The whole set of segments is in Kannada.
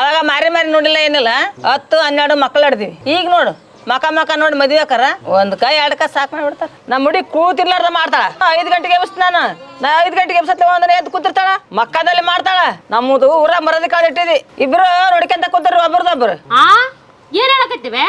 ಅವಾಗ ಮಾರಿ ಮಾರಿ ನೋಡಿಲ್ಲ ಏನಿಲ್ಲ. ಹತ್ತು, ಹನ್ನೆರಡು ಮಕ್ಕಳು ಹಿಡ್ದೀವಿ ಈಗ ನೋಡು, ಮಕ ಮಕ ನೋಡಿ ಮದುವೆ ಆಕಾರ. ಒಂದ್ ಕೈ, ಎರಡು ಕೈ ಸಾಕು ಮಾಡ್ಬಿಡ್ತಾರ ನಮ್ಮ ಹುಡಿ ಕೂತಿರ್ಲಾರ್ದ ಮಾಡ್ತಾಳ. ಐದ್ ಗಂಟೆಗೆ ಎಬ್ಸ್ ನಾನು. ನಾ ಐದ್ ಗಂಟೆಗೆ ಎಬ್ಸತ್ಲೆ ಒಂದನೇ ಎದ್ದು ಕೂತಿರ್ತಾಳ. ಮಕ್ಕದಲ್ಲಿ ಮಾಡ್ತಾಳ. ನಮ್ಮದು ಊರ ಮರದ ಕಾಲ ಇಟ್ಟಿದಿ ಇಬ್ರು ನೋಡ್ಕೊಂತ ಕೂತಾರ ಒಬ್ರದೊಬ್ರು. ಏನ್ ಹೇಳಕತ್ತಿವೆ?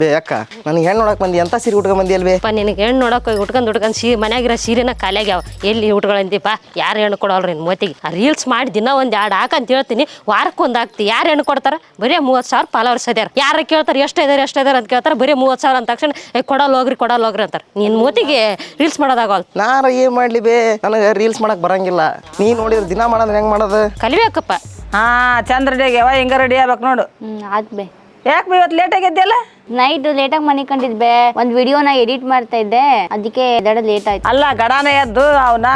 ಬೇ ಅಕ್ಕ ನನಗೆ ಹೆಣ್ಣು ನೋಡಕ್ ಬಂದಿ ಎಂತ ಸೀರೆ ಉಟ್ಕೊಂಡ್ ಬಂದಿ ಅಲ್ವೇ? ನಿನಗೆ ಹೆಣ್ಣು ನೋಡಕ್ಕೆ ಹೋಗಿ ಉಟ್ಕೊಂಡು ಉಟ್ಕೊಂಡು ಸೀರೆ ಮನ್ಯಾಗಿರೋ ಸೀರೆನ ಖಾಲಿಯಾಗ್ಯಾವ ಎಲ್ಲಿ ಉಟ್ಕೊಳಂತೀಪ ಯಾರು ಹೆಣ್ಣು ಕೊಡೋಲ್ರಿ ನಿನ್ನ ಮೋತಿಗೆ? ಆ ರೀಲ್ಸ್ ಮಾಡಿ ದಿನ ಒಂದು ಎರಡು ಹಾಕಂತ ಹೇಳ್ತೀನಿ ವಾರಕ್ಕೆ ಒಂದು ಹಾಕ್ತಿ. ಯಾರು ಹೆಣ್ಣು ಕೊಡ್ತಾರ? ಬರೀ ಮೂವತ್ತು ಸಾವಿರ ಫಾಲೋವರ್ಸ್ ಅದ್ಯಾರ ಯಾರು ಕೇಳ್ತಾರೆ? ಎಷ್ಟು ಇದಾರೆ ಎಷ್ಟು ಇದಾರೆ ಅಂತ ಕೇಳ್ತಾರೆ. ಬರೀ ಮೂವತ್ತು ಸಾವಿರ ಅಂದ ತಕ್ಷಣ ಏ ಕೊಡಲ್ಲ ಹೋಗ್ರಿ ಕೊಡಲ್ಲ ಹೋಗ್ರಿ ಅಂತಾರೆ. ನಿನ್ನ ಮೋತಿಗೆ ರೀಲ್ಸ್ ಮಾಡೋದಾಗಲ್ಲ ನಾರ ಏನ್ ಮಾಡ್ಲಿ ಬೇ? ನನಗೆ ರೀಲ್ಸ್ ಮಾಡಕ್ ಬರಂಗಿಲ್ಲ. ನೀ ನೋಡಿದ್ರೆ ದಿನ ಮಾಡೋದು ಹೆಂಗ್ ಮಾಡೋದು? ಕಲಿಬೇಕಪ್ಪ. ಹಾ ಚಂದ ರೆಡಿ ಆಗ್ಯಾವ ಹಿಂಗ ರೆಡಿ ಆಗ್ಬೇಕು ನೋಡು. ಆತ್ ಬೇ. ಯಾಕೆ ಬಿ ಇವತ್ತು ಲೇಟ್ ಆಗಿದ್ಯಲ್ಲ ನೈಟ್ ಲೇಟಾಗಿ ಮನೆ ಕಂಡಿದ್ಬೆ. ಒಂದ್ ವಿಡಿಯೋನ ಎಡಿಟ್ ಮಾಡ್ತಾ ಇದ್ದೆ. ಅದಕ್ಕೆ ದಡ ಲೇಟ್ ಆಯ್ತು. ಅಲ್ಲ ಗಡಾನ ಎದ್ದು ಅವನ್ನ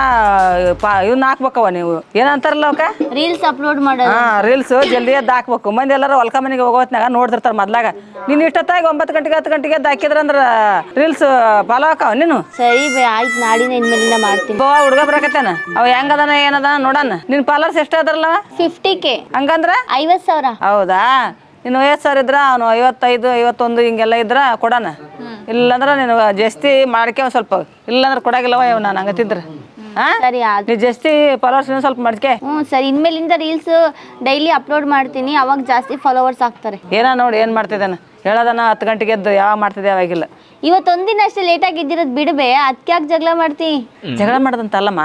ಇವ್ನ ಹಾಕ್ಬೇಕವ ನೀವು. ಏನಂತಾರಲ್ಲ ಅವಕ್ಕ ರೀಲ್ಸ್ ಅಪ್ಲೋಡ್ ಮಾಡೋ ಹಾ ರೀಲ್ಸ್ ಜಲ್ದಿ ಎದ್ದು ಹಾಕ್ಬೇಕು. ಮಂದಿ ಎಲ್ಲರೂ ಹೊಲ್ಕ ಮನೆಗೆ ಹೋಗೋತ್ನಾಗ ನೋಡ್ತಿರ್ತಾರ ಮೊದ್ಲಾಗ. ನೀನ್ ಇಷ್ಟೊತ್ತಾಗಿ ಒಂಬತ್ತು ಗಂಟೆಗೆ ಹತ್ತು ಗಂಟೆಗೆ ಎದ್ದು ಹಾಕಿದ್ರಂದ್ರ ರೀಲ್ಸ್ ಫಾಲೋ ಹಾಕವ ನೀನು? ಸರಿ ಬೇ ಆಯ್ತು ನಾಡಿನ ಇನ್ಮೇಲಿಂದ ಮಾಡ್ತೀನಿ. ಬಾ ಹುಡುಗ ಬರಕತ್ತಾನ? ಅವ ಹೆಂಗದಾನ ಏನದ ನೋಡಣ. ನಿನ್ ಪಾಲರ್ಸ್ ಎಷ್ಟ ಅದಾರಲ್ಲ ಫಿಫ್ಟಿ ಕೆ ಹಂಗಂದ್ರ? ಐವತ್ ಸಾವಿರ. ಹೌದಾ? ನೀನು ವಯಸ್ಸಾರ ಸಾವಿರ ಇದ್ರ ಅವನು ಐವತ್ತೈದು ಐವತ್ತೊಂದು ಹಿಂಗೆಲ್ಲ ಇದ್ರ ಕೊಡಣ ಇಲ್ಲಾಂದ್ರೆ ನೀನು ಜಾಸ್ತಿ ಮಾಡ್ಕೆ ಒಂದ್ ಸ್ವಲ್ಪ. ಇಲ್ಲಾಂದ್ರೆ ಕೊಡಾಗಿಲ್ಲವ ಇವ್ ನಾನು ಹಂಗತಿದ್ರ ಹಾ ಸರಿ ಆಯ್ತು ನೀ ಜಾಸ್ತಿ ಫಾಲೋವರ್ಸ್ ಸ್ವಲ್ಪ ಮಾಡ್ಕೆ. ಹ್ಞೂ ಸರಿ. ಇನ್ಮೇಲಿಂದ ರೀಲ್ಸ್ ಡೈಲಿ ಅಪ್ಲೋಡ್ ಮಾಡ್ತೀನಿ. ಅವಾಗ ಜಾಸ್ತಿ ಫಾಲೋವರ್ಸ್ ಆಗ್ತಾರೆ. ಏನ ನೋಡಿ ಏನ್ ಮಾಡ್ತಿದ್ದಾನೆ? ಹೇಳೋದನ್ನ ಹತ್ತು ಗಂಟೆಗೆ ಎದ್ದು ಯಾವಾಗ ಮಾಡ್ತಿದ್ದೆ ಅವಾಗಿಲ್ಲ. ಇವತ್ತೊಂದಿನ ಅಷ್ಟೇ ಲೇಟಾಗಿ ಇದ್ದಿರೋದು ಬಿಡಬೇ. ಅದಕ್ಕೆ ಯಾಕೆ ಜಗಳ ಮಾಡ್ತಿ? ಜಗಳ ಮಾಡೋದಂತಲ್ಲಮ್ಮ?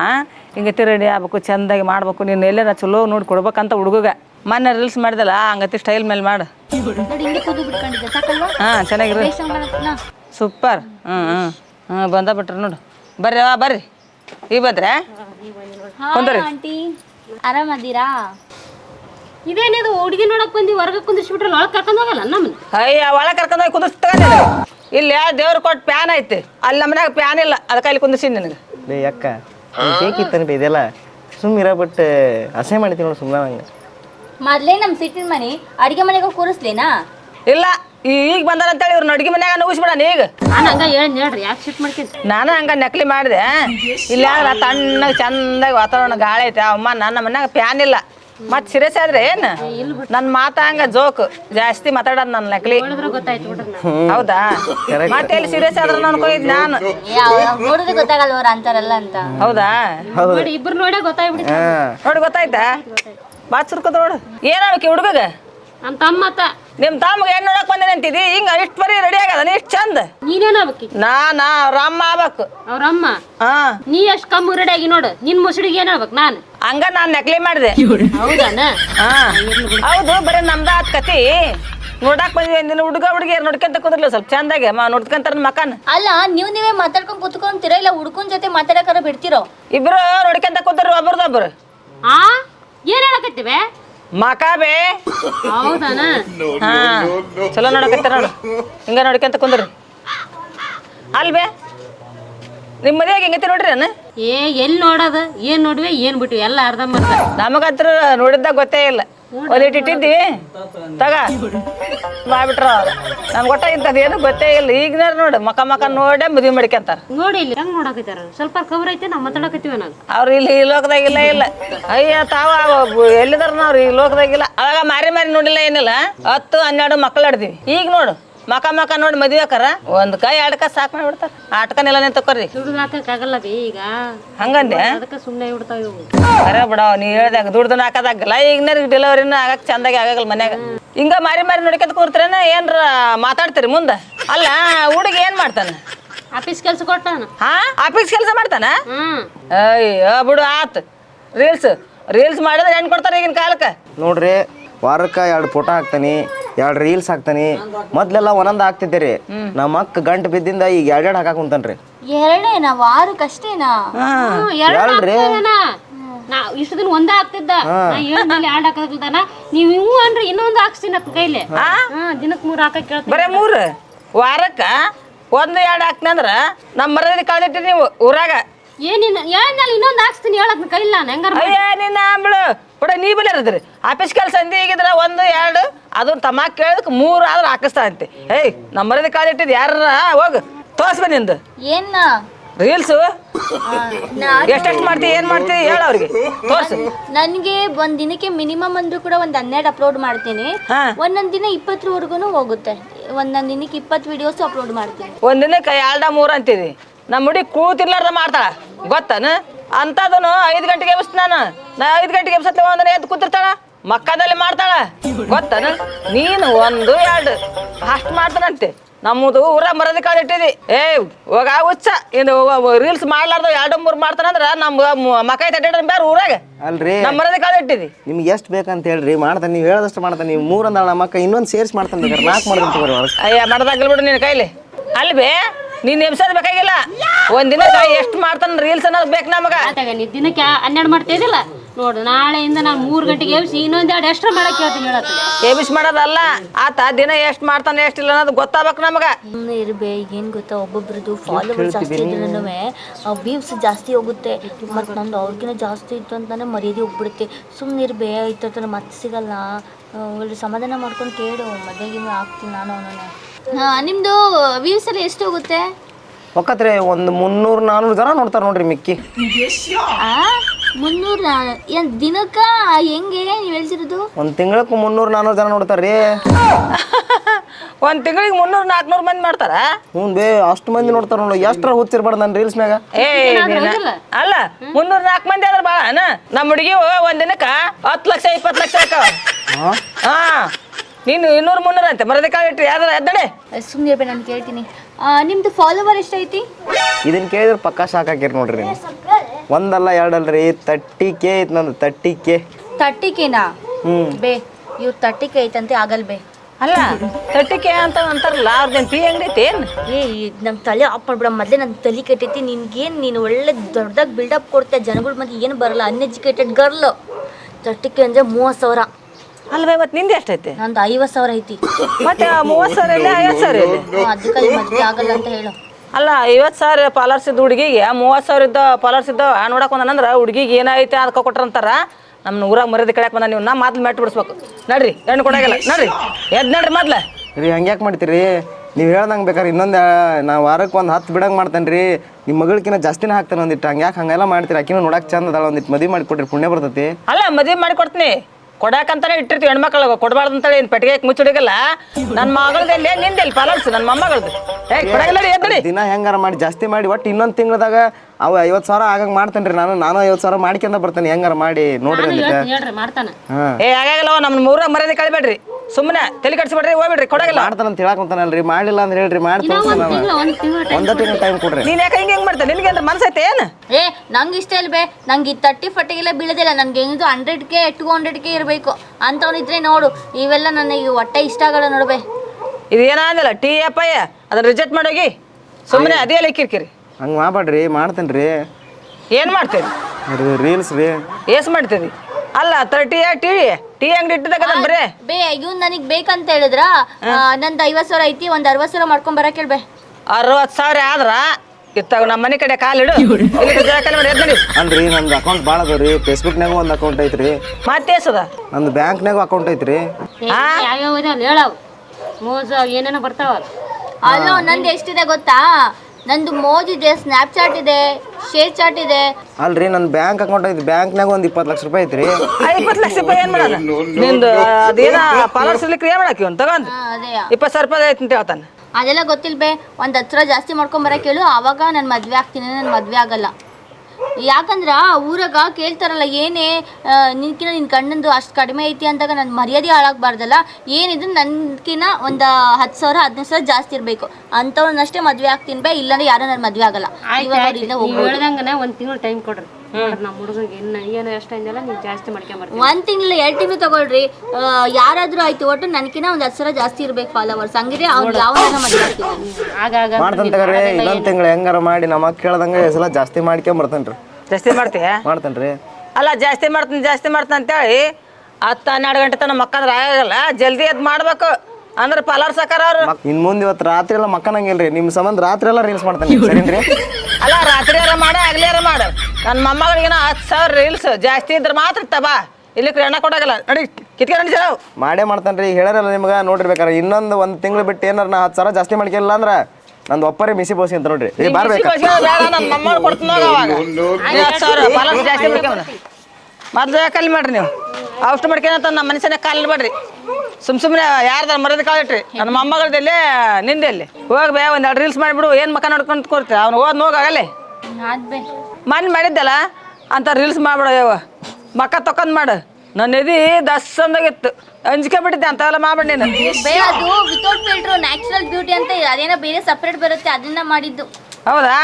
ಹಿಂಗತಿ ರೆಡಿ ಆಗ್ಬೇಕು ಚಂದಾಗಿ ಮಾಡ್ಬೇಕು. ನೀನು ಎಲ್ಲೇನ ಚಲೋ ನೋಡಿ ಕೊಡ್ಬೇಕಂತ ಹುಡುಗಗ. ಮೊನ್ನೆ ರೀಲ್ಸ್ ಮಾಡಿದಲ್ಲ ಹಂಗತಿ ಸ್ಟೈಲ್ ಮೇಲೆ ಮಾಡು. ನೋಡಿ ಹಿಂಗೆ ಕೂದು ಬಿಟ್ಕೊಂಡಿದ್ದೆ. ಸಾಕಲ್ವಾ? ಹಾಂ ಚೆನ್ನಾಗಿರು. ಮಾಡತ್ನಾ? ಸೂಪರ್ ಹ್ಞೂ ಹ್ಞೂ ಹ್ಞೂ ಬಂದ ಬಿಟ್ರಿ ನೋಡು. ಬರ್ರಿ ವಾ ಬರ್ರಿ. ಈ ಬಂದ್ರೆ? Hi aunty. ಆರಾಮದ್ದೀರಾ ಇದೇನಿದು ಹುಡುಗಿ ನೋಡಕ್ ಬಂದು ಹೊರಗೆ ಕುಂದಿಸ್ಬಿಟ್ರಲ್ಲ ಒಳಗೆ ಕರ್ಕೊಂಡು ಹೋಗಲ್ಲ ನಮ್ಮನ್ನ ಅಯ್ಯ ಒಳಗೆ ಕರ್ಕೊಂಡು ಹೋಗಿ ಕುದಿಸ್ತಾಗ ಇಲ್ಲಿ ದೇವ್ರ ಕೊಟ್ಟು ಪ್ಯಾನ್ ಐತಿ. ಅಲ್ಲಿ ನಮ್ಮ ಮನ್ಯಾಗ ಪ್ಯಾನ್ ಇಲ್ಲ. ಅದಕ್ಕೆ ಅಲ್ಲಿ ಕುಂದಿಸಿನಿ ನಿನಗೆ. ಬೇ ಅಕ್ಕ ಬೇಕಿತ್ತನ ಇದೆಲ್ಲ. ಸುಮ್ಮಿರ ಬಟ್ ಅಸಹ್ಯ ಮಾಡ್ತೀನಿ ನೋಡಿ ಸುಮ್ಮನೆ ನಂಗೆ. ಮೊದ್ಲೇ ನಮ್ ಸಿಟ್ಟಿನ ಮನೆ ಅಡಿಗೆ ಮನೆಗೆ ಕೂರಿಸ್ಲೇನಾ? ಇಲ್ಲ ಈಗ ಬಂದಾರ ಅಂತೇಳಿ ಇವ್ರನ್ನ ಅಡುಗೆ ಮನ್ಯಾಗ ನುಗ್ಗಿಸ್ಬಿಡಣ ಈಗ. ನಾನು ಹಂಗ ಹೇಳಿ ಹೇಳ್ರಿ ಯಾಕೆ ಶಿಫ್ಟ್ ಮಾಡ್ತೀನಿ ನಾನು ಹಂಗ ನಕಲಿ ಮಾಡಿದೆ. ಇಲ್ಲ ತಣ್ಣಗೆ ಚಂದಾಗಿ ವಾತಾವರಣ ಗಾಳಿ ಐತೆ. ಅಮ್ಮ ನನ್ನ ಮನ್ಯಾಗ ಪ್ಯಾನ್ ಇಲ್ಲ. ಮತ್ತೆ ಸೀರಿಯಸ್ ಆದ್ರೆ ಏನು? ನನ್ನ ಮಾತ ಹಂಗ ಜೋಕ್ ಜಾಸ್ತಿ ಮಾತಾಡೋದು ನನ್ನ ನಕಲಿ. ಗೊತ್ತಾಯ್ತು ಬಿಡ್ರಿ ಹೌದಾ? ಮತ್ತೆ ಎಲ್ಲಿ ಸೀರಿಯಸ್ ಆದ್ರೆ ಅನ್ಕೊಂಡಿದ್ ನಾನು? ನೋಡಿದ್ರೆ ಗೊತ್ತಾಗಲ್ವರ ಅಂತಾರಲ್ಲ ಅಂತ. ಹೌದಾ? ನೋಡಿ ಇಬ್ರು ನೋಡೇ ನೋಡಿ ಗೊತ್ತಾಯ್ತಾ. ಬಾತ್ ಸುರ್ಕೋತ ನೋಡು. ಏನಾಗಕ್ಕೆ ಹುಡುಗಗ? ನಮ್ಮ ತಮ್ಮ ಅತ್ತ ನಿಮ್ಮ ತಮ್ಮಗೆ ಹೆಣ್ಣು ನೋಡಕ್ ಬಂದೇನೆ ಅಂತಿದಿ? ಹಿಂಗ ಇಷ್ಟ ಬರೀ ರೆಡಿ ಆಗದ? ಇಷ್ಟ ಚಂದ? ನೀನೇನಾಗ್ಬೇಕಿ ನಾ ಅಮ್ಮ ಆಗ್ಬೇಕು. ಅವ್ರಮ್ಮ? ಹಾ. ನೀ ಎಷ್ಟು ಕಮ್ಮಿ ರೆಡಿ ಆಗಿ ನೋಡು. ನಿನ್ ಮುಸುಡಿಗೆ ಏನ್ ಆಗ್ಬೇಕು? ನಾನು. ಹಂಗ ನಾನು ನಕಲಿ ಮಾಡಿದೆ. ಹೌದಾನ? ಹಾ. ಹೌದು ಬರೀ ನಮ್ದ ಆತ್ ಕತಿ. ನೋಡಕ್ ಬಂದ್ವಿ ನಿನ್ನ ಹುಡುಗ ಹುಡುಗಿ ನೋಡ್ಕೊಂತ ಕುಂದ್ರಲ್ಲ ಸ್ವಲ್ಪ ಚಂದಾಗೆ. ಮಾ ನೋಡ್ಕೊಂತಾರ ಮಕಾನ್ ಅಲ್ಲ ನೀವ್ ನೀವೇ ಮಾತಾಡ್ಕೊಂಡ್ ಕುತ್ಕೊಂತೀರಾ? ಇಲ್ಲ ಹುಡ್ಕೊಂಡ್ ಜೊತೆ ಮಾತಾಡಕಾರ ಬಿಡ್ತಿರೋ? ಇಬ್ರು ನೋಡ್ಕೊಂತ ಕುಂತಾರ ಒಬ್ರದೊಬ್ರು. ಆ? ಏನ್ ಹೇಳಕತ್ತಿವೆ ಮಕಾಬೆ. ಬೇ ಹೌದಾನ ಹಾ. ಚಲೋ ನೋಡಕತ್ತಾರ ನೋಡು. ಹಿಂಗ ನೋಡ್ಕೊಂತ ಕುಂದ್ರಿ. ಅಲ್ಬೇ ನಿಮ್ಮ ಮದ್ವೆಗೆ ಹಿಂಗತಿ ನೋಡ್ರಿ ಅನ್ನ? ಏ ಎಲ್ಲಿ ನೋಡೋದು? ಏನ್ ನೋಡ್ವಿ ಏನ್ ಬಿಟ್ವಿ ಎಲ್ಲ ಅರ್ಧ ಮರ್ಧ. ನಮಗಂತ್ರ ನೋಡಿದ್ದಾಗ ಗೊತ್ತೇ ಇಲ್ಲ. ಒಂದಿಟ್ಟು ಇಟ್ಟಿದ್ದಿ ತಗ. ಮಾಡ್ಬಿಟ್ರ. ನಮ್ಗೆ ಗೊಟ್ಟ ಇಂಥದ್ದು ಏನು ಗೊತ್ತೇ ಇಲ್ಲ. ಈಗ ನೋಡು ಮಕ ಮಕ ನೋಡೇ ಮದುವೆ ಮಾಡ್ಕೊಂತಾರ ನೋಡಿ ಇಲ್ಲಿ. ಹೆಂಗ್ ನೋಡಕತ್ತಾರ ಸ್ವಲ್ಪ ಕವರ್ ಐತೆ ನಾವು ಮಾತಾಡಕತ್ತೀವಿ ನಾನು. ಅವ್ರು ಇಲ್ಲಿ ಈ ಲೋಕದಾಗ ಇಲ್ಲ ಇಲ್ಲ. ಅಯ್ಯ ತಾವ ಎಲ್ಲಿದಾರ ನಾವ್ರು ಈ ಲೋಕದಾಗಿಲ್ಲ ಅವಾಗ ಮಾರಿ ಮಾರಿ ನೋಡಿಲ್ಲ ಏನಿಲ್ಲ. ಹತ್ತು ಹನ್ನೆರಡು ಮಕ್ಕಳು ಆಡ್ದಿವಿ. ಈಗ ನೋಡು. ಮಕ ಮಕ ನೋಡಿ ಮದುವೆ ಕರ ಒಂದ್ ಕೈ ಎರಡು ಕೈ ಸಾಕು ಮಾಡ್ಬಿಡ್ತಾರ. ಆಟಕನೆಲ್ಲ ತಕೋರಿ ದುಡ್ದು ಹಾಕಕ್ಕಾಗಲ್ಲ ಬೇ ಈಗ. ಹಂಗಂದೆ ಅದಕ್ಕೆ ಸುಮ್ಮನೆ ಬಿಡ್ತಾವ ಇವು. ಖರೆ ಬಿಡ ನೀ ಹೇಳ್ದಾಗ ದುಡ್ದು ಹಾಕದಾಗಲ್ಲ ಈಗ ಡೆಲಿವರಿ ಆಗಕ್ ಚಂದಾಗಿ ಆಗಲ್ಲ ಮನ್ಯಾಗ. ಹಿಂಗ ಮಾರಿ ಮಾರಿ ನೋಡ್ಕೊಂತ ಕೂರ್ತ್ರೇನ ಏನ್ರ ಮಾತಾಡ್ತೀರಿ ಮುಂದೆ? ಅಲ್ಲ ಹುಡುಗ ಏನ್ ಮಾಡ್ತಾನ? ಆಫೀಸ್ ಕೆಲ್ಸ ಕೊಟ್ಟಾನ ಹಾ? ಆಫೀಸ್ ಕೆಲಸ ಮಾಡ್ತಾನ? ಅಯ್ಯ ಅಯ್ಯೋ ಬಿಡು ಆತ್. ರೀಲ್ಸ್ ರೀಲ್ಸ್ ಮಾಡಿದ್ರೆ ಹೆಣ್ಣು ಕೊಡ್ತಾರೆ ಈಗಿನ ಕಾಲಕ್ಕೆ? ನೋಡ್ರಿ ವಾರಕ್ಕೆ ಎರಡು ಫೋಟೋ ಹಾಕ್ತಾನೆ ಎರಡು ರೀಲ್ಸ್ ಹಾಕ್ತಾನೆ. ಮೊದ್ಲೆಲ್ಲ ಒಂದೊಂದು ಹಾಕ್ತಿದ್ದೆ ರೀ ನಮ್ಮ ಅಕ್ಕ ಗಂಟು ಬಿದ್ದಿಂದ ಈಗ ಎರಡೆರಡು ಹಾಕಕ್ ಕುಂತಾನ್ರಿ. ಎರಡೇನಾ? ವಾರಕ್ಕಷ್ಟೇನಾ? ಹ್ಮ್, ಎರಡ್ ಅಷ್ಟೇನಾ ಹಾಕ್ತಾನ. ನಾ ಇಷ್ಟು ದಿನ ಒಂದೇ ಆಗ್ತಿದ್ದ. ನಾ ಹೇಳ್ಮೇಲೆ ಎರಡ್ ಹಾಕಲ್ದಾನ ನೀವ್ ಇವು ಅನ್ರಿ ಇನ್ನೊಂದು ಹಾಕ್ಸ್ತೀನಿ ಅತ್ ಕೈಲಿ. ಹಾ. ದಿನಕ್ ಮೂರ್ ಹಾಕಕ್ ಕೇಳ್ತೀನಿ. ಬರೇ ಮೂರು. ವಾರಕ್ಕ ಒಂದು ಎರಡು ಹಾಕ್ತೀನಿ ನಮ್ಮ ಮರದಿ ಕಳೆದಿಟ್ಟಿ ನೀವು ಊರಾಗ. ಏನಿಲ್ಲ ಹೇಳಿದ್ನಲ್ಲ ಇನ್ನೊಂದು ಹಾಕ್ಸ್ತೀನಿ ಹೇಳಕ್ ಕೈಲ್ಲ ನಾನು ಹೆಂಗಾರ ಮಾಡಿ. ಅಯ್ಯ ನಿನ್ನ ಬಿಡ ನೀ ಬಲ್ಲಿ ಇರದ್ರಿ. ಆಫೀಸ್ ಕೆಲಸ ಅಂದಿ ಈಗಿದ್ರ ಒಂದು ಎರಡು ಅದು ತಮ್ಮ ಕೇಳದಕ್ಕೆ ಮೂರು ಆದ್ರೆ ಹಾಕಿಸ್ತಾ ಅಂತೆ ಏಯ್ ನಮ್ಮರದ ಕಾಲ್ ಇಟ್ಟಿದ್ ಯಾರ ಹೋಗು ತೋರ್ಸ್ಬೆ ನಿಂದು. ಏನ್? ರೀಲ್ಸು? ಎಷ್ಟೆಷ್ಟು ಮಾಡ್ತೀವಿ ಏನ್ ಮಾಡ್ತೀವಿ ಹೇಳ ಅವ್ರಿಗೆ. ತೋರ್ಸು. ನನ್ಗೆ ಒಂದ್ ದಿನಕ್ಕೆ ಮಿನಿಮಮ್ ಅಂದ್ರೂ ಕೂಡ ಒಂದ್ ಹನ್ನೆರಡು ಅಪ್ಲೋಡ್ ಮಾಡ್ತೀನಿ. ಹಾ. ಒಂದೊಂದ್ ದಿನ ಇಪ್ಪತ್ತರವರೆಗೂ ಹೋಗುತ್ತೆ. ಒಂದೊಂದ್ ದಿನಕ್ಕೆ ಇಪ್ಪತ್ತು ವಿಡಿಯೋಸ್ ಅಪ್ಲೋಡ್ ಮಾಡ್ತೀನಿ. ಒಂದ್ ದಿನಕ್ಕೆ ಎರಡ ಮೂರ್ ಅಂತೀವಿ ನಮ್ಮ ಹುಡುಗಿ ಕೂತಿರ್ಲಾರ್ದ ಮಾಡ್ತಾಳ. ಗೊತ್ತಾನ? ಅಂತದನು ಐದು ಗಂಟೆಗೆ ಎಬ್ಸ್ ನಾನು. ನಾ ಐದು ಗಂಟೆಗೆ ಎಬ್ಸತ್ಲೆ ಒಂದನೇ ಎದ್ದು ಕೂತಿರ್ತಾಳ. ಮಕ್ಕದಲ್ಲಿ ಮಾಡ್ತಾಳ. ಗೊತ್ತನ? ನೀನು ಒಂದು ಎರಡು. ಅಷ್ಟು ಮಾಡ್ತಾನಂತೆ. ನಮ್ಮದು ಊರ ಮರದ ಕಾಳು ಇಟ್ಟಿದಿ. ಏ ಹೋಗ ಹುಚ್ಚ. ಇದು ರೀಲ್ಸ್ ಮಾಡ್ಲಾರ್ದ ಎರಡು ಮೂರು ಮಾಡ್ತಾನಂದ್ರ ನಮ್ಮ ಮಕ್ಕ ತಡ್ಡ ಬೇರೆ ಊರಾಗ. ಅಲ್ರಿ. ನಮ್ಮ ಮರದ ಕಾಳು ಇಟ್ಟಿದಿ. ನಿಮ್ಗೆ ಎಷ್ಟು ಬೇಕಂತ ಹೇಳ್ರಿ. ಮಾಡ್ತಾನೆ ನೀವು ಹೇಳದಷ್ಟು ಮಾಡ್ತಾನೆ. ನೀವು ಮೂರು ಮಕ್ಕ ಇನ್ನೊಂದು ಸೇರಿಸಿ ಮಾಡ್ತಾನೆ ನಾಲ್ಕು ಮಾಡ್ದಂತ ಅಯ್ಯ ಮಾಡ್ದಾಗಲ್ ಬಿಡು ನಿನ್ನ ಕೈಲಿ. ಅಲ್ಲಿ ಬೇ ನೀನ್ ಎಬ್ಸೋದ್ ಬೇಕಾಗಿಲ್ಲ? ಒಂದಿನ ಎಷ್ಟು ಮಾಡ್ತಾನ ರೀಲ್ಸ್ ಅನ್ನೋದು ಬೇಕು ನಮಗ. ಆತಾಗ ನೀ ದಿನಕ್ಕೆ ಹನ್ನೆರಡು ಮಾಡ್ತಿದ್ದಿಲ್ಲ ನೋಡು ನಾಳೆಯಿಂದ ನಾನು ಮೂರು ಗಂಟೆಗೆ ಎಬ್ಸಿ ಇನ್ನೊಂದು ಎರಡು ಮಾಡಕ್ ಮಾಡಕ್ಕೆ ಹೇಳ್ತೀನಿ ಹೇಳತ್ತೆ ಎಬಿಸ್ ಮಾಡೋದಲ್ಲ ಆತ ದಿನ ಎಷ್ಟ್ ಮಾಡ್ತಾನೆ ಎಷ್ಟಿಲ್ಲ ಅನ್ನೋದು ಗೊತ್ತಾಗ್ಬೇಕು ನಮಗ. ಸುಮ್ಮನೆ ಇರ್ಬೇ ಏನ್ ಗೊತ್ತಾ? ಒಬ್ಬೊಬ್ರದ್ದು ಫಾಲೋವರ್ಸ್ ಜಾಸ್ತಿ ಇದ್ರೂ ವ್ಯೂಸ್ ಜಾಸ್ತಿ ಹೋಗುತ್ತೆ. ಮತ್ತು ನಂದು ಅವ್ರಿಗಿನ ಜಾಸ್ತಿ ಇತ್ತು ಅಂತಾನೆ ಮರ್ಯಾದೆ ಹೋಗ್ಬಿಡುತ್ತೆ. ಸುಮ್ಮನೆ ಇರ್ಬೇ ಇತ್ತ ಮತ್ತೆ ಸಿಗಲ್ಲ. ಆ, ಒಳ್ಳೆ ಸಮಾಧಾನ ಮಾಡ್ಕೊಂಡು ಕೇಳು ಮದುವೆಗೆ ಆಗ್ತೀನಿ ನಾನು ಅವನನ್ನ. ನಿಮ್ಮದು ವ್ಯೂಸ್ ಎಲ್ಲ ಎಷ್ಟು ಹೋಗುತ್ತೆ? ಒಕ್ಕತ್ರೆ ಒಂದು ಮುನ್ನೂರು ನಾನ್ನೂರು ಜನ ನೋಡ್ತಾರೆ ನೋಡ್ರಿ ಮಿಕ್ಕಿ. ಆ ಮುನ್ನೂರ ಏನು ದಿನಕ್ಕ ಹೆಂಗೆ ನೀವು ಹೇಳ್ತಿರೋದು? ಒಂದು ತಿಂಗಳಕ್ಕೆ ಮುನ್ನೂರು ನಾನ್ನೂರು ಜನ ನೋಡ್ತಾರೆ ರೀ. ಒಂದ್ ತಿಂಗಳಿಗೆ ಮುನ್ನೂರ್ ನಾಲ್ಕುನೂರು ಮಂದಿ ಮಾಡ್ತಾರ? ಹ್ಞೂ ಬೇ ಅಷ್ಟು ಮಂದಿ ನೋಡ್ತಾರೆ ನೋಡಿ. ಎಷ್ಟರ ಹುಚ್ಚಿರ್ಬಾರ್ದು ನನ್ನ ರೀಲ್ಸ್ ಮ್ಯಾಗ? ಏ ನೀನ- ಅಲ್ಲ ಮುನ್ನೂರ್ ನಾಲ್ಕು ಮಂದಿ ಆದ್ರೆ ಭಾಳ ಅನ? ನಮ್ಮ ಹುಡುಗಿ ಒಂದ್ ದಿನಕ್ಕ ಹತ್ತು ಲಕ್ಷ ಇಪ್ಪತ್ತು ಲಕ್ಷ ಆಕಾವ ಹಾ. ನೀನು ಇನ್ನೂರು ಮುನ್ನೂರ ಅಂತೆ ಮರದ ಕಾಲ ಇಟ್ಟರೆ ಯಾರು ಎದ್ದಡೆ ಸುಮ್ಮನೆ ಬೇ ನಾನು ಕೇಳ್ತೀನಿ. ನಿಮ್ದು ಫಾಲೋವರ್ ಎಷ್ಟೈತಿ? ಇದನ್ನ ಕೇಳಿದ್ರೆ ಪಕ್ಕ ಶಾಕ್ ಹಾಕಿರಿ ನೋಡ್ರಿ ನೀವು ಒಂದಲ್ಲ ಎರಡಲ್ರಿ ತರ್ಟಿ ಕೆ ಐತೆ ನಂದು ತರ್ಟಿ ಕೆ ತರ್ಟಿ ಕೆನಾ ಹ್ಞೂ ಬೇ ಇವ್ರು ತರ್ಟಿ ಕೆ ಐತಂತೆ ಆಗಲ್ ಬೇ. ಅಲ್ಲ ತಟ್ಟಿಕೆ ಅಂತ ಅಂತಾರಲ್ಲ ಅವ್ರದ್ದೇನು ಪಿ ಅಂಗಡಿ ಐತೆ ಏನು? ಏ ನಮ್ಮ ತಲೆ ಆಫ್ ಮಾಡ್ಬಿಡ ಮೊದಲೇ ನನ್ನ ತಲೆ ಕೆಟ್ಟೈತಿ ನಿನ್ಗೇನು ನೀನು ಒಳ್ಳೆ ದೊಡ್ಡದಾಗಿ ಬಿಲ್ಡಪ್ ಕೊಡ್ತೀಯ ಜನಗಳ ಮಧ್ಯೆ ಏನು ಬರಲ್ಲ ಅನ್ಎಜುಕೇಟೆಡ್ ಗರ್ಲ್ ತರ್ಟಿಕೆ ಅಂದರೆ ಮೂವತ್ತು ಸಾವಿರ. ಅಲ್ವೇ ಮತ್ತೆ ನಿಂದ ಎಷ್ಟೈತೆ? ನಂದು ಐವತ್ತು ಸಾವಿರ ಐತಿ. ಮತ್ತೆ ಮೂವತ್ತು ಸಾವಿರ ಇಲ್ಲ ಐವತ್ತು ಸಾವಿರ ಇಲ್ಲ ಅದಕ್ಕೆ ಮದುವೆ ಆಗಲ್ಲ ಅಂತ ಹೇಳು. ಅಲ್ಲ ಐವತ್ತು ಸಾವಿರ ಪಾಲರ್ಸ್ ಇದ್ದ ಹುಡುಗಿಗೆ ಮೂವತ್ತು ಸಾವಿರ ಇದ್ದ ಪಾಲರ್ಸ್ ಇದ್ದ ನೋಡಕ್ ಬಂದನಂದ್ರ ಹುಡುಗಿಗೆ ಏನೈತೆ ಅದಕ್ಕೆ ಕೊಟ್ರಂತಾರ ನಮ್ಮ ಊರಾಗ ಮರ್ಯಾದೆ ಕಡೆಯಕ್ಕೆ ಬಂದ ನೀವು ನಾ ಮೊದ್ಲು ಮೆಟ್ ಬಿಡಿಸ್ಬೇಕು. ನಡ್ರಿ ಹೆಣ್ಣು ಕೊಡಾಗಿಲ್ಲ ನಡ್ರಿ ಎದ್ ನಡ್ರಿ ಮೊದ್ಲ ರೀ ಹಂಗ್ಯಾಕೆ ಮಾಡ್ತೀರಿ? ನೀವು ಹೇಳ್ದಂಗೆ ಬೇಕಾರೆ ಇನ್ನೊಂದು ನಾ ವಾರಕ್ಕೆ ಒಂದು ಹತ್ತು ಬಿಡಂಗೆ ಮಾಡ್ತೇನೆ ರೀ. ನಿಮ್ಮ ಮಗಳಿಕಿನ ಜಾಸ್ತಿನೇ ಹಾಕ್ತಾನೆ ಒಂದಿಟ್ಟು ಹಂಗ್ಯಾಕೆ ಹಂಗೆಲ್ಲ ಮಾಡ್ತೀರಿ? ಆಕಿನೂ ನೋಡಕ್ಕೆ ಚಂದ ಅದಾಳ ಒಂದಿಟ್ಟು ಮದುವೆ ಮಾಡಿ ಕೊಡ್ರಿ ಪುಣ್ಯ ಬರ್ತೈತಿ. ಅಲ್ಲ ಮದುವೆ ಮಾಡಿ ಕೊಡ್ತೀನಿ ಕೊಡಾಕಂತಾನೆ ಇಟ್ಟಿರ್ತೀವಿ ಹೆಣ್ಮಕ್ಳು ಕೊಡಬಾರ್ದು ಅಂತೇಳಿ ಏನು ಪೆಟ್ಟಿಗೆ ಮುಚ್ಚಿಡಿಗಲ್ಲ ನನ್ನ ಮಗಳದೆಲ್ಲ ನಿಂದೆಲ್ಲಿ ಪಾಲರ್ಸ್ ನನ್ನ ಮೊಮ್ಮಗಳದ್ದು ಏ ಕೊಡಂಗಿಲ್ಲ ರೀ ಎದ್ದಡಿ ದಿನ ಹೆಂಗಾರ ಮಾಡಿ ಜಾಸ್ತಿ ಮಾಡಿ ಒಟ್ಟು ಇನ್ನೊಂದು ತಿಂಗಳದಾಗ ಅವು ಐವತ್ತು ಸಾವಿರ ಆಗಂಗೆ ಮಾಡ್ತೇನೆ ರೀ ನಾನು ನಾನು ಐವತ್ತು ಸಾವಿರ ಮಾಡ್ಕೊಂಡ ಬರ್ತೇನೆ. ಹೆಂಗಾರ ಮಾಡಿ ನೋಡ್ರಿ ಹೇಳ್ರಿ ಮಾಡ್ತಾನೆ. ಹಾಂ. ಏ ಹಾಗಾಗಿಲ್ಲ ನಮ್ಮ ಮೂರ ಮರ್ಯಾದೆ ಕಳಿಬೇಡ್ರಿ. ಸುಮ್ಮನೆ ತಲೆ ಕಟ್ಸ್ಬೇಡ್ರಿ ಹೋಗ್ಬಿಡ್ರಿ ಕೊಡಾಗಿಲ್ಲ. ಮಾಡ್ತಾನಂತ ಹೇಳಕ್ಕಂತಾನಲ್ರಿ ಮಾಡಲಿಲ್ಲ ಅಂದ್ರೆ ಹೇಳ್ರಿ ಮಾಡಿ ತೋರಿಸ್ತಾನ ಒಂದು ತಿಂಗಳು ಒಂದೇ ತಿಂಗಳು ಟೈಮ್ ಕೊಡ್ರಿ. ನೀನ್ ಯಾಕೆ ಹಿಂಗೆ ಹೆಂಗ್ ಮಾಡ್ತಾನೆ ನಿನ್ಗೆ ಅಂದ್ರೆ ಮನಸ್ಸೈತೆ ಏನು? ಏ ನಂಗೆ ಇಷ್ಟ ಇಲ್ಬೇ ನಂಗೆ ಈ ತರ್ಟಿ ಫಟ್ಟಿಗೆಲ್ಲ ಬೀಳೋದಿಲ್ಲ. ನನಗೆ ಹೆಂಗಿದ್ರು hundred K to hundred K ಇರಬೇಕು. ಅಂತವನಿದ್ರೆ ನೋಡು ಇವೆಲ್ಲ ನನಗೆ ಒಟ್ಟೆ ಇಷ್ಟ ಆಗಲ್ಲ ನೋಡ್ಬೇ ಇದು ಏನಾದಿಲ್ಲ ಟಿ ಎಫ್ ಐ ಅದನ್ನ ರಿಜೆಕ್ಟ್ ಮಾಡೋಗಿ ಸುಮ್ಮನೆ ಅದೇ ಅಲ್ಲಿ ಕಿರಿಕಿರಿ? ಹಂಗೆ ಮಾಡ್ಬೇಡ್ರಿ ಮಾಡ್ತೇನ್ರಿ. ಏನು ಮಾಡ್ತೀರಿ? ರೀಲ್ಸ್ ರೀ. ಏಸ್ ಮಾಡ್ತೀರಿ? ಅಲ್ಲ ತರ್ಟಿ ಟಿ ಟಿ ಅಂಗಡಿ ಇಟ್ಟಿದಾಗ ಬರೇ? ಬೇ ಇವ್ ನನಗೆ ಬೇಕಂತ ಹೇಳಿದ್ರ? ನಂದ್ ಐವತ್ ಸಾವಿರ ಐತಿ ಒಂದ್ ಅರವತ್ ಸಾವಿರ ಮಾಡ್ಕೊಂಡ್ ಬರಕ್ಕೆ ಹೇಳ್ಬೆ ಅರವತ್ತು ಸಾವಿರ ಆದ್ರ ಇತ್ತಾಗ ನಮ್ಮ ಮನೆ ಕಡೆ ಕಾಲ್ ಇಡು. ಅಂದ್ರಿ ಮಾಡಿ ಎದ್ದು ನೀವು ಅಲ್ರಿ ನಂದು ಅಕೌಂಟ್ ಭಾಳ ಅದ ರೀ ಫೇಸ್ಬುಕ್ನಾಗೂ ಒಂದು ಅಕೌಂಟ್ ಐತ್ರಿ. ಮತ್ತೆ ನಂದ್ ಬ್ಯಾಂಕ್ ಬ್ಯಾಂಕ್ನಾಗೂ ಅಕೌಂಟ್ ಐತ್ರಿ ಯಾವ್ಯಾವ ಹೇಳವು. ಮೋಸ ಏನೇನೋ ಬರ್ತಾವ. ಅಲ್ಲೋ ನಂದ್ ಎಷ್ಟಿದೆ ಗೊತ್ತಾ? ನಂದು ಮೋಜ್ ಇದೆ ಸ್ನ್ಯಾಪ್ಚಾಟ್ ಇದೆ ಶೇರ್ ಚಾಟ್ ಇದೆ. ಅಲ್ರಿ ನನ್ನ ಬ್ಯಾಂಕ್ ಅಕೌಂಟ್ ಐತಿ ಬ್ಯಾಂಕ್ನಾಗ ಒಂದು ಇಪ್ಪತ್ತು ಲಕ್ಷ ರೂಪಾಯಿ ಐತ್ರಿ. ಇಪ್ಪತ್ತು ಲಕ್ಷ ರೂಪಾಯಿ ಏನ್ ಮಾಡೋಣ? ನಿಂದು ಅದೇನ ಪಾಲರ್ಸ್ ಅಲ್ಲಿ ಕ್ರಿಯೆ ಮಾಡಾಕಿ ಒಂದು ತಗೊಂಡು. ಹಾ, ಅದೇ. ಇಪ್ಪತ್ತು ಸಾವಿರ ರೂಪಾಯಿ ಐತಿ ಅಂತ ಹೇಳ್ತಾನೆ. ಅದೆಲ್ಲ ಗೊತ್ತಿಲ್ಲ ಬೇ ಒಂದು ಹತ್ರ ಜಾಸ್ತಿ ಮಾಡ್ಕೊಂಡ್ ಬರಕ್ ಹೇಳು ಆವಾಗ ನಾನು ಮದ್ವೆ ಆಗ್ತೀನಿ ನಾನು ಮದ್ವೆ ಆಗಲ್ಲ. ಯಾಕಂದ್ರ ಊರಾಗ ಕೇಳ್ತಾರಲ್ಲ ಏನೇ ನಿನ್ಕಿನ ನಿನ್ ಕಣ್ಣಂದು ಅಷ್ಟು ಕಡಿಮೆ ಐತಿ ಅಂದಾಗ ನನ್ನ ಮರ್ಯಾದೆ ಹಾಳಾಗ್ಬಾರ್ದಲ್ಲ ಏನಿದ್ರು ನನ್ಕಿನ ಒಂದು ಹತ್ತು ಸಾವಿರ ಹದಿನೈದು ಸಾವಿರ ಜಾಸ್ತಿ ಇರಬೇಕು. ಅಂಥವ್ರನ್ನಷ್ಟೇ ಮದ್ವೆ ಆಗ್ತೀನಿ ಬೇ ಇಲ್ಲಾಂದ್ರೆ ಯಾರು ನಾನು ಮದ್ವೆ ಆಗಲ್ಲ. ಇವಾಗ ಹೋಗ್ಬೋದು. ಹೇಳ್ದಂಗನ ಒಂದು ತಿಂಗಳು ಟೈಮ್ ಕೊಡ್ರಿ. ನಮ್ಮ ಹುಡುಗಂಗೆ ಇನ್ನ ಏನು ಎಷ್ಟು ಅಂದಲ್ಲ ನೀವು ಜಾಸ್ತಿ ಮಾಡ್ಕೊಂಬರ್ತೀವಿ ಒಂದ್ ತಿಂಗಳು ಎರಡು ತಿಂಗಳು ತಗೊಳ್ರಿ. ಆ, ಯಾರಾದ್ರೂ ಆಯ್ತು ಒಟ್ಟು ನನ್ಕಿನ ಒಂದ್ ಹತ್ತು ಸಾವಿರ ಜಾಸ್ತಿ ಇರ್ಬೇಕು ಫಾಲೋವರ್ಸ್ ಹಂಗಿದ್ರೆ ಅವ್ರು ಯಾವ ಆಗಾಗ ಮಾಡ್ತೇನೆ ತಗೋರಿ ಇನ್ನೊಂದು ತಿಂಗಳು ಹೆಂಗಾರ ಮಾಡಿ ನಮ್ಮ ಕೇಳ್ದಂಗ ಕೇಳ್ದಂಗೆ ಈ ಸಲ ಜಾಸ್ತಿ ಮಾಡ್ಕೊಂಡ್ ರೀ. ಜಾಸ್ತಿ ಮಾಡ್ತೀಯ? ಮಾಡ್ತೇನ್ರಿ. ಅಲ್ಲ ಜಾಸ್ತಿ ಮಾಡ್ತೀನಿ ಜಾಸ್ತಿ ಮಾಡ್ತೀನಿ ಅಂತೇಳಿ ಹತ್ತು ಹನ್ನೆರಡು ಗಂಟೆ ತನಕ ಮಕ್ಕಂದ್ರೆ ಆಗಲ್ಲ ಜಲ್ದಿ ಎದ್ದು ಮಾಡ್ಬೇಕು. ಅಂದ್ರೆ ಪಾಲರ್ ಸಾಕಾರ ಅವ್ರು. ಇನ್ ಮುಂದೆ ಇವತ್ತು ರಾತ್ರಿ ಎಲ್ಲ ಮಕ್ಕನಂಗಿಲ್ರಿ ನಿಮ್ ನಿಮ್ಮ ಸಂಬಂಧ ರಾತ್ರಿ ಎಲ್ಲ ರೀಲ್ಸ್ ಮಾಡ್ತಾನೆ ಸರಿನ್ರಿ? ಅಲ್ಲ ಎಲ್ಲ ಮಾಡ ಆಗ್ಲಿ ಮಾಡು. ನನ್ನ ಮೊಮ್ಮಗಳಿಗೇನ ಹತ್ತು ಸಾವಿರ ರೀಲ್ಸ್ ಜಾಸ್ತಿ ಇದ್ರೆ ಮಾತ್ರ ತಬಾ ಇಲ್ಲಿ ಎಣ್ಣ ಕೊಡಾಗಲ್ಲ ನಡಿ ಕಿತ್ಕೊಂಡು ನಡಿ ನಾವು ಮಾಡೇ ಮಾಡ್ತಾನೆ ರೀ. ಹೇಳ್ಯಾರಲ್ಲ ನಿಮ್ಗೆ ನೋಡಿರ್ಬೇಕಾರೆ. ಇನ್ನೊಂದು ಒಂದು ತಿಂಗಳು ಬಿಟ್ಟು ಏನಾರ ನಾ ಹತ್ತು ಸಾವಿರ ಜಾಸ್ತಿ ಮಾಡ್ಕಿಲ್ಲ ಅಂದ್ರೆ ನಂದು ಒಪ್ಪರೆ ಮಿಸಿ ಬೋಸಿ ಅಂತ ನೋಡ್ರಿ. ಏ ಬರ್ಬೇಕಾ. ನನ್ನ ಕೊಡ್ತೀನಿ ಅವಾಗ. ಹತ್ತು ಸಾವಿರ ಜಾಸ್ತಿ ಮೊದ್ಲು ಕಲ್ ಮಾಡ್ರಿ ನೀವು. ಅಷ್ಟು ಮಾಡ್ಕೊಂತ ನಮ್ಮ ಮನುಷ್ಯನ ಕಾಲ್ ಮಾಡ್ರಿ. ಸುಮ್ ಸುಮ್ಮನೆ ಯಾರ್ದಾರ ಮರದ ಕಾಲಿಟ್ರಿ ನನ್ನ ಮೊಮ್ಮಗಳದಲ್ಲಿ ನಿಂದೆಲ್ಲಿ ಹೋಗಿ ಬೇ ಒಂದು ಎರಡು ರೀಲ್ಸ್ ಮಾಡಿಬಿಡು. ಏನು ಮಕ್ಕ ನೋಡ್ಕೊಂಡು ಕೊಡ್ತೀವಿ ಅವ್ನು ಹೋದ್ ಹೋಗಾಗಲ್ಲೇ ಆದ್ಬೇ ಮನ್ ಮಾಡಿದ್ದಲ್ಲ ಅಂತ ರೀಲ್ಸ್ ಮಾಡ್ಬಿಡವ ಮಕ್ಕ ತಕೊಂಡ್ ಮಾಡು. ನನ್ನ ಎದಿ ದಸ್ಸಂದಾಗಿತ್ತು ಅಂಜಿಕೆ ಬಿಟ್ಟಿದ್ದೆ ಅಂತೆಲ್ಲ ಮಾಡ್ಬೇಡ ನೀನು. ಬೇ ಅದು ವಿತೌಟ್ ಫಿಲ್ಟ್ರು ನ್ಯಾಚುರಲ್ ಬ್ಯೂಟಿ ಅಂತ ಅದೇನೋ ಬೇರೆ ಸಪ್ರೇಟ್ ಬರುತ್ತೆ ಅದನ್ನ ಮಾಡಿದ್ದು. ಹೌದಾ?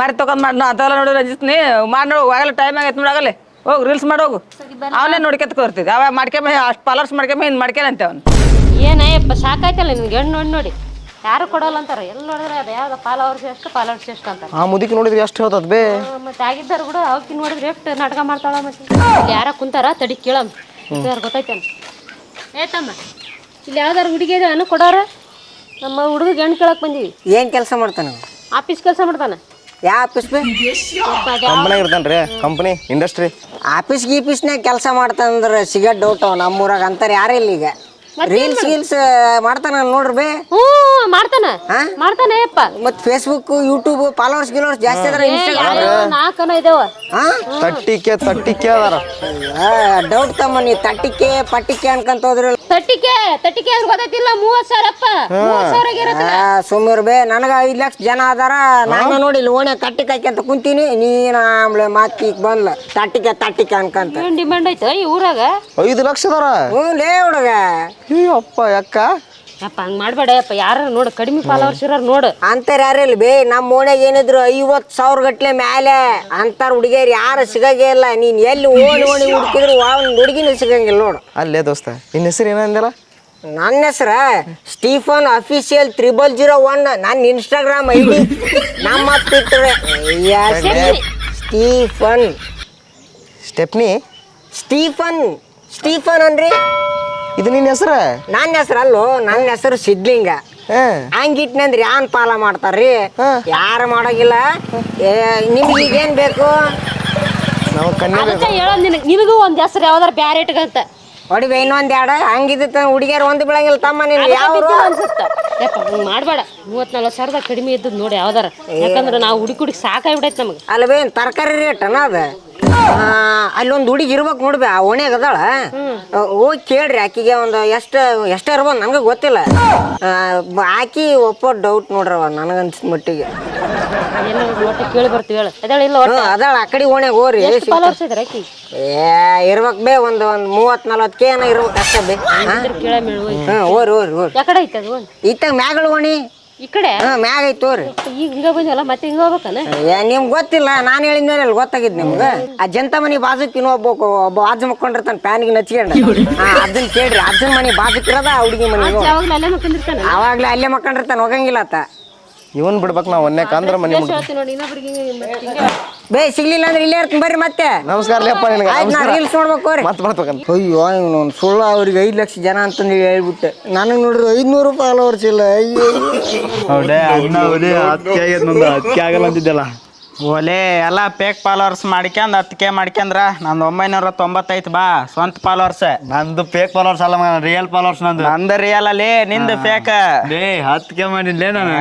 ಮಾರಿ ತಕೊಂಡ್ ಮಾಡಿ. ನಾ ಅಂತೆಲ್ಲ ನೋಡಿ ರಂಜಿಸ್ತೀನಿ ಮಾಡಿ ನೋಡು. ಆಗಲ್ಲ ಟೈಮ್ ಆಗೈತೆ ನೋಡಾಗಲ್ಲೇ ಹೋಗು ರೀಲ್ಸ್ ಮಾಡೋಗು ಅವನೇ ನೋಡ್ಕೊತ ಕೊಡ್ತಿದ್ದೆ ಅವ ಮಾಡ್ಕೊಂಬ ಅಷ್ಟು ಪಾಲರ್ಸ್ ಮಾಡ್ಕೊಂಬ ಇನ್ನು ಮಾಡ್ಕೊಂಬಂತೆ ಅವನು. ಏನಯ್ಯಪ್ಪ ಸಾಕಾಯ್ತಲ್ಲ ನಿನ್ಗೆ? ಹೆಣ್ಣು ನೋಡಿ ನೋಡಿ. ಯಾರು ಕೊಡಲ್ಲ ಅಂತಾರೆ. ಎಲ್ಲಿ ನೋಡಿದ್ರೆ ಅದು ಯಾವ್ದು ಪಾಲವರ್ಷ ಎಷ್ಟು ಪಾಲವರ್ಸ್ ಎಷ್ಟು ಅಂತ ಆ ಮುದುಕಿ ನೋಡಿದ್ರೆ ಎಷ್ಟು ಹೇಳ್ತದ ಬೇ? ಮತ್ತೆ ಆಗಿದ್ದಾರೆ ಕೂಡ ಅವಕ್ಕಿ ನೋಡಿದ್ರೆ ಎಷ್ಟು ನಾಟಕ ಮಾಡ್ತಾಳ ಮತ್ತೆ. ಇಲ್ಲಿ ಯಾರ ಕುಂತಾರ ತಡಿ ಕೇಳಮ್ ಯಾರು ಗೊತ್ತೈತೇನು ಏ ತಮ್ಮ ಇಲ್ಲಿ ಯಾವ್ದಾರು ಹುಡುಗಿ ಅನ್ನು ಕೊಡೋರ? ನಮ್ಮ ಹುಡುಗ ಹೆಣ್ಣು ಕೇಳಕ್ ಬಂದೀವಿ. ಏನ್ ಕೆಲಸ ಮಾಡ್ತಾನ ಆಫೀಸ್ ಕೆಲಸ ಮಾಡ್ತಾನೆ. ಯಾವ ಆಫೀಸ್ ಬೇ? ಕಂಪ್ನಿ ಇರ್ತಾನೆ ರೀ ಕಂಪ್ನಿ ಇಂಡಸ್ಟ್ರಿ. ಆಫೀಸ್ ಗೀಫೀಸ್ನಾಗ ಕೆಲಸ ಮಾಡ್ತಾನಂದ್ರೆ ಸಿಗಟ್ ಡೌಟ್ ನಮ್ಮೂರಾಗ ಅಂತಾರೆ ಯಾರಿಲ್ಲ ಇಲ್ಲ ಈಗ. ರೀಲ್ಸ್ ಗೀಲ್ಸ್ ಮಾಡ್ತಾನ ನೋಡ್ರಿ ಬೇ. ಹ್ಞೂ ಮಾಡ್ತಾನ. ಹಾ? ಮಾಡ್ತಾನೆ ಅಪ್ಪ ಮತ್ ಫೇಸ್ಬುಕ್ ಯೂಟ್ಯೂಬ್ ಫಾಲೋವರ್ಸ್ ಗಿಲೋವರ್ಸ್ ಜಾಸ್ತಿ ಅದಾರ ನಾಲ್ಕನ ಇದಾವ? ಹಾ? ತಟ್ಟಿಕೆ ತಟ್ಟಿಕೆ ಅದಾರ. ಡೌಟ್ ತಮ್ಮ ನೀ ತಟ್ಟಿಕೆ ಪಟ್ಟಿಕೆ ಅನ್ಕಂತ ಹೋದ್ರಿ. ತಟ್ಟಿಕೆ ತಟ್ಟಿಕೆ ಅಂದ್ರೆ ಗೊತ್ತಿಲ್ಲ ಮೂವತ್ ಮೂವತ್ ಸಾವಿರ ಆಗಿರತ್ತೆ. ಸುಮ್ಮೀರ್ ಬೇ ನನಗ ಐದ್ ಲಕ್ಷ ಜನ ಅದಾರ. ನಾನು ನೋಡಿ ಇಲ್ಲಿ ಓಣೆ ಕಟ್ಟಿ ಅಂತ ಕುಂತೀನಿ. ನೀನ್ ಆಮ್ಲೆ ಮಾತಿಗ್ ಬಂದ್ಲ. ತಟ್ಟಿಕೆ ತಟ್ಟಿಕೆ ಅನ್ಕಂತ. ಏನ್ ಡಿಮಾಂಡ್ ಐತೆ ಈ ಊರಾಗ? ಐದು ಲಕ್ಷ ಅದಾರ? ಹ್ಞೂ ಲೇ ಹುಡುಗ. ಅಯ್ಯಪ್ಪ ಅಕ್ಕ. ಅಪ್ಪ ಹಂಗ್ ಮಾಡ್ಬೇಡ ಅಪ್ಪ ಯಾರು ನೋಡು ಕಡಿಮೆ ಫಾಲೋವರ್ಸ್ ಇರೋರು ನೋಡು. ಅಂತಾರ ಯಾರಿಲ್ಲ ಬೇ ನಮ್ಮ ಓಣ್ಯಾಗ ಏನಿದ್ರು ಐವತ್ತು ಸಾವಿರ ಗಟ್ಲೆ ಮ್ಯಾಲೆ ಅಂತಾರ ಹುಡುಗಿಯರು ಯಾರು ಸಿಗಂಗೇ ಇಲ್ಲ. ನೀನ್ ಎಲ್ಲಿ ಓಣಿ ಓಣಿ ಹುಡುಕಿದ್ರು ಒಂದು ಹುಡುಗಿನ ಸಿಗಂಗಿಲ್ಲ ನೋಡು. ಅಲ್ಲೇ ದೋಸ್ತ ನಿನ್ನ ಹೆಸರು ಏನಂದಿಲ್ಲ ನನ್ನ ಹೆಸ್ರ Stephen official triple zero one. ನನ್ನ ಇನ್ಸ್ಟಾಗ್ರಾಮ್ ಐ ಡಿ ನಮ್ಮ ಸ್ಟೀಫನ್. ಸ್ಟೆಪ್ನಿ? ಸ್ಟೀಫನ್. ಸ್ಟೀಫನ್ ಅನ್ರಿ? ಇದು ನಿನ್ನ ಹೆಸರ? ನನ್ನ ಹೆಸ್ರು ಅಲ್ಲೋ ನನ್ನ ಹೆಸರು ಸಿದ್ಲಿಂಗ. ಹಾಂ. ಹಂಗಿಟ್ನಂದ್ರೆ ಯಾನ್ ಪಾಲ ಮಾಡ್ತಾರ್ರಿ? ಯಾರು ಮಾಡೋಗಿಲ್ಲ. ಏ, ನಿಮ್ಗೆ ಈಗೇನ್ ಬೇಕು? ನಾವು ಕನ್ಯಾ ಅದಕ್ಕೆ ಹೇಳೋ ನಿನಗೆ ನಿನಗೂ ಒಂದ್ ಹೆಸರು ಯಾವ್ದಾರ ಬ್ಯಾರೆ ಇಟ್ಕಂತ ಹೊಡಿಬೆ ಇನ್ನೊಂದ್ ಎರಡು ಹಂಗಿದ್ದ ಹುಡುಗಿಯರು ಒಂದು ಬಿಳಂಗಿಲ್ಲ ತಮ್ಮ ನೀನು ಯಾವ ಅನ್ಸುತ್ತೆ. ಯಪ್ಪ ಹಂಗ್ ಮಾಡ್ಬೇಡ. ಮೂವತ್ ನಲ್ವತ್ತು ಸಾವಿರದ ಕಡಿಮೆ ಇದ್ದದ್ ನೋಡಿ ಯಾವ್ದಾರ. ಯಾಕಂದ್ರೆ ನಾವು ಹುಡುಗಿ ಹುಡುಗಿ ಸಾಕಾಗ್ಬಿಡೈತೆ ನಮಗೆ. ಅಲ್ವೇನ್ ತರಕಾರಿ ರೇಟ್ ಅನ್ನ ಅದ? ಅಲ್ಲೊಂದು ಹುಡುಗಿ ಇರ್ಬೇಕು ನೋಡ್ಬೆ ಆ ಓಣ್ಯಾಗ ಅದಾಳ. ಹೋಗಿ ಕೇಳ್ರಿ ಆಕಿಗೆ ಒಂದು ಎಷ್ಟು ಎಷ್ಟ ಇರ್ಬೋದು ನನಗೆ ಗೊತ್ತಿಲ್ಲ. ಆ, ಬ- ಆಕಿ ಒಪ್ಪ ಡೌಟ್ ನೋಡ್ರವ ನನಗನ್ಸಿದ ಮಟ್ಟಿಗೆ. ಏನೋ ಒಟ್ಟು ಕೇಳಿ ಬರ್ತೀವಿ ಹೇಳು. ಅದೇಳ ಇಲ್ಲ ಒಟ್ಟು? ಹ್ಞೂ ಅದಾಳ ಆ ಕಡೆ ಓಣ್ಯಾಗ ಹೋಗ್ರಿ. ಫಾಲೋವರ್ಸ್ ಇದ್ರೆ ಆಕಿ? ಏ ಇರ್ಬೇಕು ಬೇ ಒಂದು ಒಂದು ಮೂವತ್ತು ನಲ್ವತ್ತು ಕೆ ಏನೋ ಇರ್ಬೇಕು ಅಷ್ಟೇ ಬೇ. ಕೇಳ ಮೇಳು ಹ್ಞೂ ಓರಿ ಓರಿ ಓರಿ ಯಾಕಡೆ ಐತೆ ಅದು? ಇತ್ತಾಗ ಮ್ಯಾಗಳು ಓಣಿ? ಈ ಕಡೆ? ಮ್ಯಾಗ ಐತಿ ತೋರಿ. ಈಗ ಹಿಂಗ ಬಂದ್ವಲ್ಲ ಮತ್ತೆ ಹಿಂಗ ಹೋಗ್ಬೇಕನ ಏ ನಿಮ್ಗೆ ಗೊತ್ತಿಲ್ಲ ನಾನು ಹೇಳಿದ ಮೇಲೆ ಅಲ್ಲಿ ನಿಮ್ಗ ನಿಮ್ಗೆ. ಆ ಜಂತ ಮನಿ ಬಾಜುಕ್ ಇನ್ನೊಬ್ಬ ಒಬ್ಬ ಅಜ್ಜ ಮಕ್ಕೊಂಡಿರ್ತಾನೆ ಪ್ಯಾನಿಗೆ ನಚ್ಕೊಂಡ. ಹಾ ಅದನ್ನ ಕೇಳ್ರಿ ಅಜ್ಜನ ಮನಿ ಬಾಜುಕ್ ಇರೋದ ಆ ಹುಡುಗಿ ಮನಿ ಯಾವಾಗಲೂ ಅಲ್ಲೇ ಮಕ್ಕಂದಿರ್ತಾನೆ ಅವಾಗ್ಲೇ ಅಲ್ಲೇ ಮಕ್ಕೊಂಡಿರ್ತಾನೆ ಹೋಗಂಗಿಲ್ಲ ಆತ. ಇವನ್ ಬಿಡ್ಬೇಕು ನಾವು ಒಂದೇ ಕಾಂದ್ರ ಮನೆ ಬೇ ಸಿಗ್ಲಿಲ್ಲ ಅಂದ್ರೆ ಇಲ್ಲೇ ಇರ್ತೀನಿ ಬರ್ರಿ ಮತ್ತೆ. ನಮಸ್ಕಾರ ಲೇಪ್ಪ ನಿನಗೆ ಆಯ್ತು ನಾ ರೀಲ್ಸ್ ನೋಡ್ಬೇಕು ರೀ ಮತ್ತೆ ಬರ್ಬೇಕಂತ ಅಯ್ಯೋ ಇವನು ಸುಳ್ಳು ಅವ್ರಿಗೆ ಐದು ಲಕ್ಷ ಜನ ಅಂತಂದು ಹೇಳ್ಬಿಟ್ಟೆ. ನನಗೆ ನೋಡ್ರಿ ಐದ್ನೂರು ರೂಪಾಯಿ ಇಲ್ಲ. ಅಯ್ಯೋ ಹೌದೇ ಅಣ್ಣ ಹೌದೇ ಆಗಲ್ಲ ಅಂತಿದ್ದಲ್ಲ ಓಲೆ ಎಲ್ಲ ಫೇಕ್ ಫಾಲೋವರ್ಸ್ ಮಾಡ್ಕ್ಯಂಡ್ ಕೆ ಮಾಡ್ಕೊಂಡ್ರ ನಂದು ಒಂಬೈನೂರ ತೊಂಬತ್ತೈತ್ ಬಾ ಸ್ವಂತ ಫಾಲೋವರ್ಸ್ ನಂದು ಫೇಕ್ ಫಾಲೋವರ್ಸ್ ಅಲ್ಲ ಮಗ ರಿಯಲ್ ಫಾಲೋವರ್ಸ್ ನಂದು. ನಂದು ರಿಯಲ್ ಅಲ್ಲಿ ನಿಂದು ಫೇಕ್ ಲೇ ಹತ್ಕೆ ಮಾಡಿದ್ಲೇ ನಾನು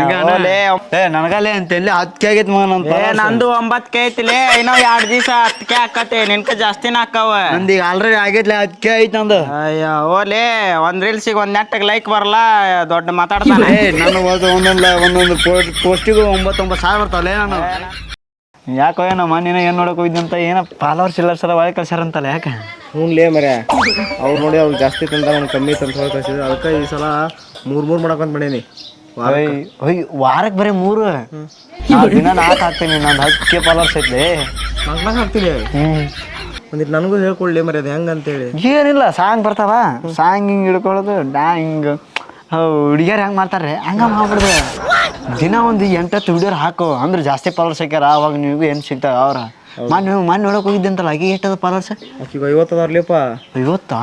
ಏ ನನಗಲ್ಲೇ ಅಂತ ಎಲ್ಲಿ ಹತ್ಕೆ ಆಗೈತೆ ಮಗ ನಂದು ಏ ನಂದು ಕೆ ಐತಿಲೇ ಇನ್ನೂ ಎರಡ್ ದಿವಸ ಹತ್ಕೆ ಹಾಕತ್ತೆ ನಿನ್ಕ ಜಾಸ್ತಿನ ಹಾಕವ. ನಂದು ಈಗ ಆಲ್ರೆಡಿ ಆಗೈತ್ಲೆ ಹತ್ಕೆ ಐತೆ ನಂದು. ಅಯ್ಯೋ ಓಲೆ ಒಂದ್ ರೀಲ್ಸಿಗೆ ಒಂದ್ ನೆಟ್ಟಗೆ ಲೈಕ್ ಬರಲ್ಲ ದೊಡ್ಡ ಮಾತಾಡ್ತಾನೆ. ನಾನು ಒಂದು ಒಂದೊಂದು ಒಂದೊಂದು ಪೋಸ್ಟಿಗೂ ಒಂಬತ್ತೊಂಬತ್ತು ಸಾವಿರ ಬರ್ತಾವಲ್ಲೇ ನಾನು. ಯಾಕೋ ಏನೋ ಮನೇನ ಏನು ನೋಡಕ್ ಅಂತ ಏನೋ ಫಾಲೋವರ್ಸ್ ಇಲ್ಲ ಸಲ ಒಳಗೆ ಕಳ್ಸ್ಯಾರಂತಲ್ಲ ಯಾಕೆ? ಹ್ಞೂ ಲೇ ಮರ ಅವ್ರು ನೋಡಿ ಅವ್ರು ಜಾಸ್ತಿ ತಂದ ನಾನು ಕಮ್ಮಿ ತಂದು ಹೊರ ಕಳ್ಸಿದ್ರು. ಅದಕ್ಕೆ ಈ ಸಲ ಮೂರು ಮೂರು ಮಾಡಕೊಂತ ಮಾಡೀನಿ. ಒಯ್ ವಾರಕ್ಕೆ ಬರೀ ಮೂರು? ದಿನ ನಾಲ್ಕು ಹಾಕ್ತೀನಿ ನಂದು ಹತ್ತು ಫಾಲೋವರ್ಸ್ ಐತೆ ನಾಲ್ಕು ನಾಲ್ಕು ಹಾಕ್ತೀನಿ. ಒಂದಿಟ್ಟು ನನಗೂ ಹೇಳ್ಕೊಳ್ಳಿ ಮರ್ಯಾದೆ ಅದು ಹೆಂಗೆ ಅಂತೇಳಿ. ಏನಿಲ್ಲ ಸಾಂಗ್ ಬರ್ತಾವ. ಸಾಂಗ್ ಹಿಂಗೆ ಹಿಡ್ಕೊಳ್ಳೋದು ಡಾ ಹಿಂಗೆ ಹುಡುಗಿಯರು ಹೆಂಗೆ ಮಾಡ್ತಾರೆ ಹಂಗೆ ಮಾಡ್ಬಿಡ್ದು ದಿನ ಒಂದು ಎಂಟತ್ತು ಹುಡುಗಿಯರು ಹಾಕೋ ಅಂದ್ರೆ ಜಾಸ್ತಿ ಫಾಲೋವರ್ಸ್ ಹಾಕ್ಯಾರ ಅವಾಗ ನೀವು ಏನು ಸಿಗ್ತಾವ ಅವ್ರ? ಮೊನ್ನೆ ಮೊನ್ನೆ ಒಳಗೆ ಹೋಗಿದ್ದಂತಲ್ಲ ಆಗಿ ಎಷ್ಟದ ಸರ್? ಆಕಿಗೆ ಐವತ್ತು ಅದಾರ್ಲಿಪ್ಪ ಐವತ್ತಾ?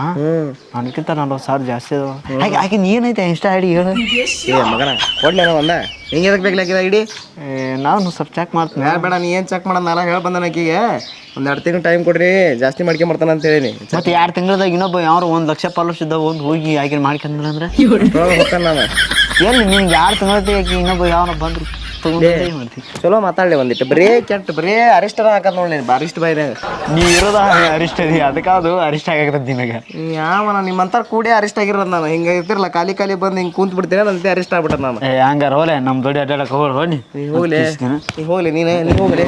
ನನಗಿಂತ ನಲ್ವತ್ತು ಸಾವಿರ ಜಾಸ್ತಿ ಅದ ಹಾಗೆ ಆಕೆ ಏನೈತೆ ಇನ್ಸ್ಟಾ ಐಡಿ ಹೇಳು. ಏ ಮಗನ ಕೊಡ್ಲಿ ಏನೋ ಒಂದ. ಹಿಂಗೆ ಎದಕ್ಕೆ ಆಕಿದ ಐಡಿ? ಇಡಿ ನಾನು ಸ್ವಲ್ಪ ಚೆಕ್ ಮಾಡ್ತೀನಿ. ಬೇಡ ಬೇಡ ನೀ ಏನು ಚೆಕ್ ಮಾಡೋದು ನಾನು ಹೇಳಿ ಬಂದನ ಆಕಿಗೆ. ಒಂದು ಎರಡು ತಿಂಗಳು ಟೈಮ್ ಕೊಡ್ರಿ ಜಾಸ್ತಿ ಮಾಡ್ಕೊಂಬರ್ತಾನೆ ಅಂತ ಹೇಳಿ ಮತ್ತೆ ಎರಡು ತಿಂಗಳದಾಗ ಇನ್ನೊಬ್ಬ ಯಾರು ಒಂದು ಲಕ್ಷ ಪಾಲರ್ಸ್ ಇದ್ದಾವ ಒಂದು ಹೋಗಿ ಆಗಿ ಮಾಡ್ಕೊಂಡ್ರ ಅಂದ್ರೆ? ಹೋಗ್ತಾನೆ ನಾನು ಎಲ್ಲಿ ನಿನ್ಗೆ ಎರಡು ತಿಂಗಳ ಆಕಿ ಇನ್ನೊಬ್ಬ ಯಾವ ಬಂದ್ರು? ಚಲೋ ಮಾತಾಡಲಿ ಒಂದಿಟ್ಟು ಬರೇ ಕೆಟ್ಟ ಬರೇ ಅರೆಸ್ಟ್ ಹಾಕದ್ ನೋಡಿ ಅರಿಸ್ಟ್ ಬಾಯ್ದಾಗ ನೀ ಇರೋದ ಅರಿಷ್ಟ ಅದಿ ಅದಕ್ಕೆ ಅದು ಆಗಿರ್ತದೆ ಆಗತ್ತೆ ನಿನಗೆ. ಯಾವನ ನಿಮ್ಮಂತಾರ ಕೂಡಿ ಅರಿಸ್ಟ್ ಆಗಿರೋದು ನಾನು. ಹಿಂಗೆ ಇರ್ತಿರಲ್ಲ ಖಾಲಿ ಖಾಲಿ ಬಂದು ಹಿಂಗೆ ಕೂತ್ ಬಿಡ್ತೀನಿ ನಂತೆ ಅರಿಸ್ಟ್ ಆಗ್ಬಿಟ್ಟದ ನಾನು. ಏ ಹಂಗಾರ ಹೋಲೆ ನಮ್ಮ ದೊಡ್ಡ ಅಡ್ಡಾಡಕ್ಕೆ ಹೋಗ್ರಿ ಹೋಗಿ ನೀ ಹೋಗ್ಲಿ ಹೋಗ್ಲಿ ನೀನು ಹೋಗ್ಲಿ.